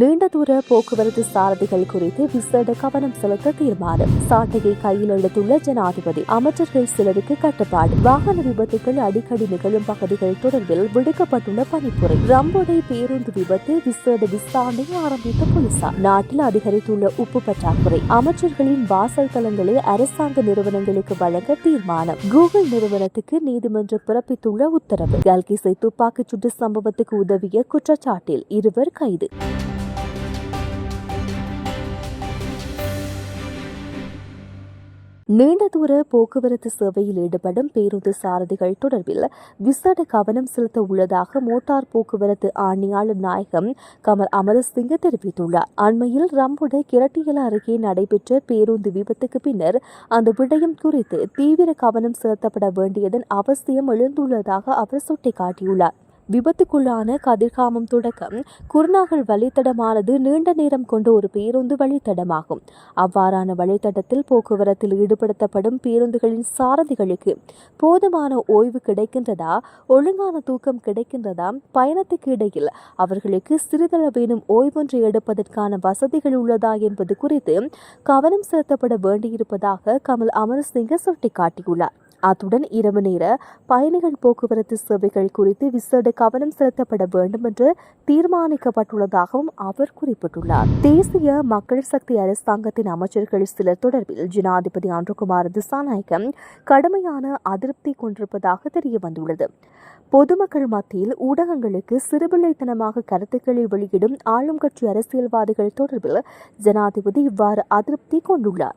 நீண்ட தூர போக்குவரத்து சாரதிகள் குறித்து விசேட கவனம் செலுத்த தீர்மானம். சாட்டையை கையில் எடுத்துள்ள ஜனாதிபதி அமைச்சர்கள் சிலருக்கு கட்டுப்பாடு. வாகன விபத்துகள் அடிக்கடி நிகழும் பகுதிகள் தொடர்பில் விடுக்கப்பட்டுள்ள பணிப்புரை. ரம்போடை பேருந்து விபத்து விசேட விசாரணை ஆரம்பித்த போலீசார். நாட்டில் அதிகரித்துள்ள உப்பு பற்றாக்குறை அமைச்சர்களின் வாசல் தளங்களை அரசாங்க நிறுவனங்களுக்கு வழங்க தீர்மானம். கூகுள் நிறுவனத்துக்கு நீதிமன்றம் பிறப்பித்துள்ள உத்தரவு. கல்கிசை துப்பாக்கிச் சூட்டு சம்பவத்துக்கு உதவிய குற்றச்சாட்டில் இருவர் கைது. நீண்ட தூர போக்குவரத்து சேவையில் ஈடுபடும் பேருந்து சாரதிகள் தொடர்பில் விசேட கவனம் செலுத்த உள்ளதாக மோட்டார் போக்குவரத்து ஆணையாளர் நாயகம் கமல் அமரசிங்க தெரிவித்துள்ளார். அண்மையில் ரம்புட கிரட்டியல அருகே நடைபெற்ற பேருந்து விபத்துக்கு பின்னர் அந்த விடயம் குறித்து தீவிர கவனம் செலுத்தப்பட வேண்டியதன் அவசியம் எழுந்துள்ளதாக அவர் சுட்டிக்காட்டியுள்ளார். விபத்துக்குள்ளான கதிர்காமம் தொடக்கம். குருநாகல் வழித்தடமானது நீண்ட நேரம் கொண்ட ஒரு பேருந்து வழித்தடமாகும். அவ்வாறான வழித்தடத்தில் போக்குவரத்தில் ஈடுபடுத்தப்படும் பேருந்துகளின் சாரதிகளுக்கு போதுமான ஓய்வு கிடைக்கின்றதா? ஒழுங்கான தூக்கம் கிடைக்கின்றதா? பயணத்துக்கு இடையில் அவர்களுக்கு சிறிதளவேனும் ஓய்வொன்றை எடுப்பதற்கான வசதிகள் உள்ளதா என்பது குறித்து கவனம் செலுத்தப்பட வேண்டியிருப்பதாக கமல் அமர்சிங்க சுட்டிக்காட்டியுள்ளார். அத்துடன் இரவு நேர பயணிகள் போக்குவரத்து சேவைகள் குறித்து விசேட கவனம் செலுத்தப்பட வேண்டும் என்று தீர்மானிக்கப்பட்டுள்ளதாகவும் அவர் குறிப்பிட்டுள்ளார். தேசிய மக்கள் சக்தி அரசாங்கத்தின் அமைச்சர்கள் சிலர் தொடர்பில் ஜனாதிபதி அன்றுகுமார் திசாநாயகம் கடுமையான அதிருப்தி கொண்டிருப்பதாக தெரிய வந்துள்ளது பொதுமக்கள் மத்தியில் ஊடகங்களுக்கு சிறுபிள்ளைத்தனமாக கருத்துக்களை வெளியிடும் ஆளும் கட்சி அரசியல்வாதிகள் தொடர்பில் ஜனாதிபதி இவ்வாறு அதிருப்தி கொண்டுள்ளார்.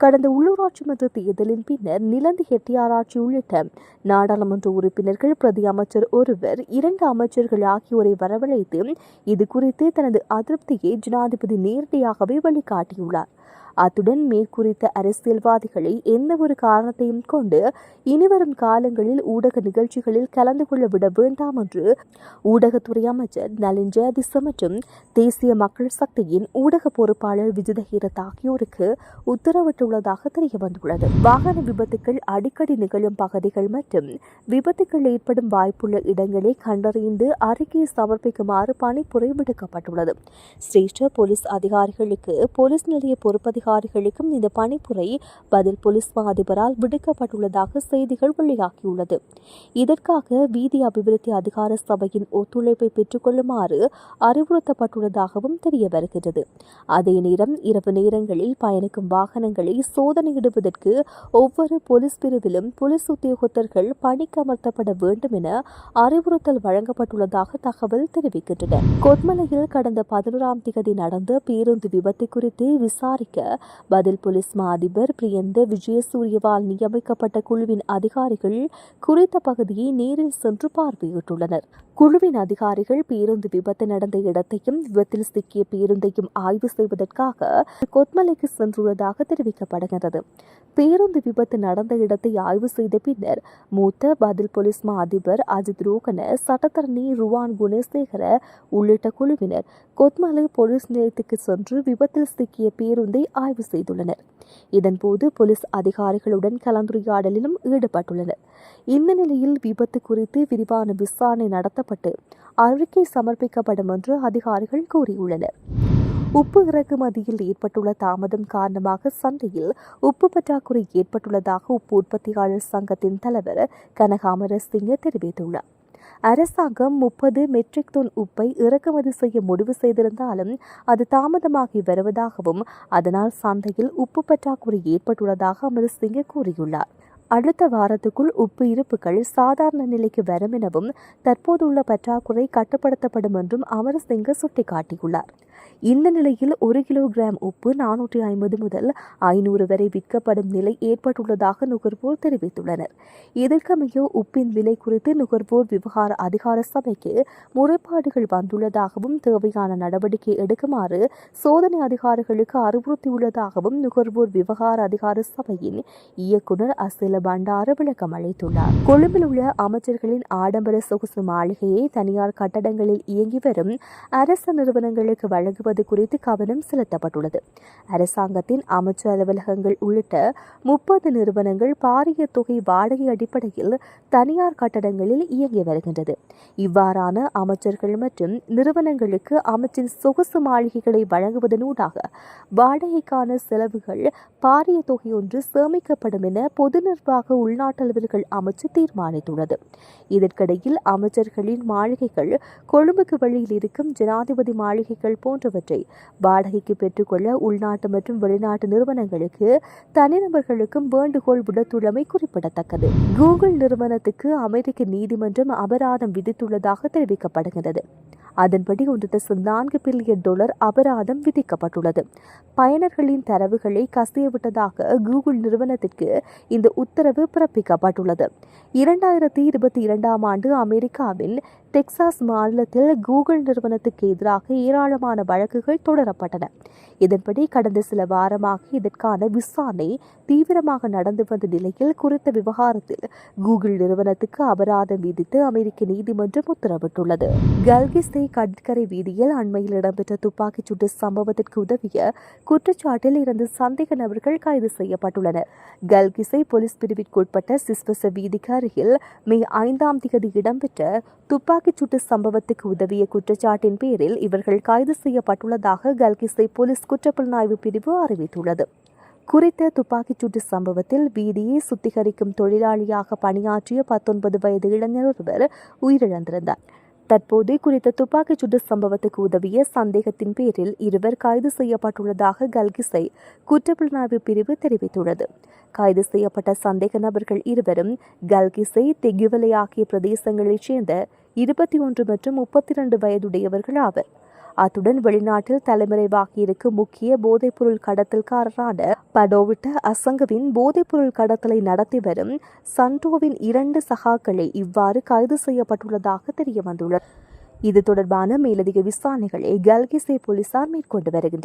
கடந்த உள்ளூராட்சி மன்ற தேர்தலின் பின்னர் நிலந்து ஹெட்டியாராட்சி உள்ளிட்ட நாடாளுமன்ற உறுப்பினர்கள் பிரதி அமைச்சர் ஒருவர் இரண்டு அமைச்சர்கள் ஆகியோரை வரவழைத்து இது குறித்து தனது அதிருப்தியை ஜனாதிபதி நேரடியாகவே வெளிக்காட்டியுள்ளார் அத்துடன் மேற்குறித்த அரசியல்வாதிகளை எந்த ஒரு காரணத்தையும் கொண்டு இனிவரும் காலங்களில் ஊடக நிகழ்ச்சிகளில் கலந்து கொள்ள விட வேண்டாம் என்று ஊடகத்துறை அமைச்சர் நலின் ஜெயதிச மற்றும் தேசிய மக்கள் சக்தியின் ஊடக பொறுப்பாளர் விஜிதஹீரத் ஆகியோருக்கு உத்தரவிட்டுள்ளதாக தெரிய வந்துள்ளது வாகன விபத்துக்கள் அடிக்கடி நிகழும் பகுதிகள் மற்றும் விபத்துக்கள் ஏற்படும் வாய்ப்புள்ள இடங்களை கண்டறிந்து அறிக்கையை சமர்ப்பிக்குமாறு பணிப்புரை விடுக்கப்பட்டுள்ளது சிரேஷ்ட போலீஸ் அதிகாரிகளுக்கு போலீஸ் நிலைய அதிகாரிகளுக்கும் இந்த பணிப்புரை பதில் போலீஸ் மா அதிபரால் விடுக்கப்பட்டுள்ளதாக செய்திகள் வெளியாகியுள்ளது. இதற்காக வீதி அபிவிருத்தி அதிகார சபையின் ஒத்துழைப்பை பெற்றுக்கொள்ளுமாறு அறிவுறுத்தப்பட்டுள்ளதாகவும் தெரிய வருகிறது அதே நேரம் இரவு நேரங்களில் பயணிக்கும் வாகனங்களை சோதனையிடுவதற்கு ஒவ்வொரு போலீஸ் பிரிவிலும் போலீஸ் உத்தியோகத்தர்கள் பணிக்கமர்த்தப்பட வேண்டும் என அறிவுறுத்தல் வழங்கப்பட்டுள்ளதாக தகவல் தெரிவிக்கின்றன. கொத்மலையில் கடந்த பதினோராம் திகதி நடந்த பேருந்து விபத்து குறித்து விசாரிக்க பதில் போலீஸ் மா அதிபர் பிரியந்த விஜயசூரியவால் நியமிக்கப்பட்ட குழுவின் அதிகாரிகள் குறித்த பகுதியை நேரில் சென்று பார்வையிட்டுள்ளனர். குழுவின் அதிகாரிகள் பேருந்து விபத்து நடந்த இடத்தையும் விபத்தில் சிக்கிய பேருந்தையும் ஆய்வு செய்வதற்காக கொத்மலைக்கு சென்றுள்ளதாக தெரிவிக்கப்படுகிறது. பேருந்து விபத்து நடந்த இடத்தை ஆய்வு செய்த பின்னர் மூத்த பதில் போலீஸ் மா அதிபர் அஜித் ரோகன சட்டத்தரணி ருவான் குணேசேகர உள்ளிட்ட குழுவினர் கொத்மலை போலீஸ் நிலையத்துக்கு சென்று விபத்தில் சிக்கிய பேருந்தை ஆய்வு செய்துள்ளனர். இதன்போது போலீஸ் அதிகாரிகளுடன் கலந்துரையாடலிலும் ஈடுபட்டுள்ளனர். இந்த நிலையில் விபத்து குறித்து விரிவான விசாரணை நடத்தப்பட்டு அறிக்கை சமர்ப்பிக்கப்படும் என்று அதிகாரிகள் கூறியுள்ளனர். உப்பு இறக்குமதியில் ஏற்பட்டுள்ள தாமதம் காரணமாக சந்தையில் உப்பு பற்றாக்குறை ஏற்பட்டுள்ளதாக உப்பு உற்பத்தியாளர் சங்கத்தின் தலைவர் கனகாமர சிங்க தெரிவித்துள்ளார். அரசாங்கம் முப்பது மெட்ரிக் டன் உப்பை இறக்குமதி செய்ய முடிவு செய்திருந்தாலும் அது தாமதமாகி வருவதாகவும் அதனால் சந்தையில் உப்பு பற்றாக்குறை ஏற்பட்டுள்ளதாக அமரசிங்க கூறியுள்ளார். அடுத்த வாரத்துக்குள் உப்பு இருப்புகள் சாதாரண நிலைக்கு வரும் எனவும் தற்போதுள்ள பற்றாக்குறை கட்டுப்படுத்தப்படும் என்றும் அமரசிங்க சுட்டிக்காட்டியுள்ளார். இந்த நிலையில் ஒரு கிலோகிராம் உப்பு நானூற்றி ஐம்பது முதல் ஐநூறு வரை விற்கப்படும் நிலை ஏற்பட்டுள்ளதாக நுகர்வோர் தெரிவித்துள்ளனர். இதற்கமைய உப்பின் விலை குறித்து நுகர்வோர் விவகார அதிகார சபைக்கு முறைப்பாடுகள் வந்துள்ளதாகவும் தேவையான நடவடிக்கை எடுக்குமாறு சோதனை அதிகாரிகளுக்கு அறிவுறுத்தியுள்ளதாகவும் நுகர்வோர் விவகார அதிகார சபையின் இயக்குநர் அசில பண்டார விளக்கம் அளித்துள்ளார். கொழும்பில் உள்ள அமைச்சர்களின் ஆடம்பர சொகுசு மாளிகையை தனியார் கட்டடங்களில் இயங்கி வரும் அரசு நிறுவனங்களுக்கு வழங்குவது குறித்து கவனம் செலுத்தப்பட்டுள்ளது. அரசாங்கத்தின் அமைச்சர் அலுவலகங்கள் உள்ளிட்ட முப்பது நிறுவனங்கள் பாரிய தொகை வாடகை அடிப்படையில் தனியார் கட்டடங்களில் இயங்கி வருகின்றது. இவ்வாறான அமைச்சர்கள் மற்றும் நிறுவனங்களுக்கு அமைச்சின் சொகுசு மாளிகைகளை வழங்குவதனூடாக வாடகைக்கான செலவுகள் பாரிய தொகை ஒன்று சேமிக்கப்படும் என பொது நிர்வாக உள்நாட்டலுவல்கள் அமைச்சு தீர்மானித்துள்ளது. இதற்கிடையில் அமைச்சர்களின் மாளிகைகள் கொழும்புக்கு வழியில் இருக்கும் ஜனாதிபதி மாளிகைகள் போன்ற போன்றவற்றை வாடகைக்கு பெற்றுக்கொள்ள உள்நாட்டு மற்றும் வெளிநாட்டு நிறுவனங்களுக்கு தனிநபர்களுக்கும் வேண்டுகோள் விடுத்துள்ளமை குறிப்பிடத்தக்கது. கூகுள் நிறுவனத்துக்கு அமெரிக்க நீதிமன்றம் அபராதம் விதித்துள்ளதாக தெரிவிக்கப்படுகிறது. அதன்படி ஒன்று தசம் நான்கு பில்லியன் டாலர் அபராதம் விதிக்கப்பட்டுள்ளது. பயனர்களின் தரவுகளை கசியவிட்டதாக கூகுள் நிறுவனத்திற்கு இந்த உத்தரவு பிறப்பிக்கப்பட்டுள்ளது. இரண்டாயிரத்தி இருபத்தி இரண்டாம் ஆண்டு அமெரிக்காவில் டெக்சாஸ் மாநிலத்தில் கூகுள் நிறுவனத்துக்கு எதிராக ஏராளமான வழக்குகள் தொடரப்பட்டன. இதன்படி கடந்த சில வாரமாக இதற்கான விசாரணை தீவிரமாக நடந்து வந்த நிலையில் குறித்த விவகாரத்தில் கூகுள் நிறுவனத்துக்கு அபராதம் விதித்து அமெரிக்க நீதிமன்றம் உத்தரவிட்டுள்ளது. கல்கிஸ்தே கடற்கரை வீதியில் அண்மையில் இடம்பெற்ற துப்பாக்கிச் சூட்டு சம்பவத்திற்கு உதவிய குற்றச்சாட்டில் இருந்து சந்தேக நபர்கள் கைது செய்யப்பட்டுள்ளனர். கல்கிசை போலீஸ் பிரிவிற்குட்பட்ட சிஸ்வச வீதிக்கு அருகில் மே ஐந்தாம் தேதி இடம்பெற்ற துப்பாக்கி துப்பாக்கிச்சூட்டு சம்பவத்துக்கு உதவிய குற்றச்சாட்டின் பேரில் இவர்கள் கைது செய்யப்பட்டுள்ளதாக கல்கிசை போலீஸ் குற்றப்புலனாய்வு பிரிவு அறிவித்துள்ளது. குறித்த துப்பாக்கிச்சூட்டு சம்பவத்தில் வீதியை சுத்திகரிக்கும் தொழிலாளியாக பணியாற்றிய பத்தொன்பது வயது இளைஞர் ஒருவர் உயிரிழந்திருந்தார். தற்போது குறித்த துப்பாக்கிச்சூடு சம்பவத்துக்கு உதவிய சந்தேகத்தின் பேரில் இருவர் கைது செய்யப்பட்டுள்ளதாக கல்கிசை குற்றப்புலனாய்வு பிரிவு தெரிவித்துள்ளது. கைது செய்யப்பட்ட சந்தேக நபர்கள் இருவரும் கல்கிசை தெகுவலை ஆகிய பிரதேசங்களைச் சேர்ந்த இருபத்தி ஒன்று மற்றும் முப்பத்தி இரண்டு வயதுடையவர்கள் ஆவர். அத்துடன் வெளிநாட்டில் தலைமறைவாகியிருக்கும் முக்கிய போதைப்பொருள் கடத்தல்காரரான படோவிட்ட அசங்கவின் போதைப்பொருள் கடத்தலை நடத்தி வரும் சண்டோவின் இரண்டு சகாக்களை இவ்வாறு கைது செய்யப்பட்டுள்ளதாக தெரியவந்துள்ளது. இது தொடர்பான மேலதிக விசாரணைகளை கல்கிசே போலீசார் மேற்கொண்டு வருகின்றனர்.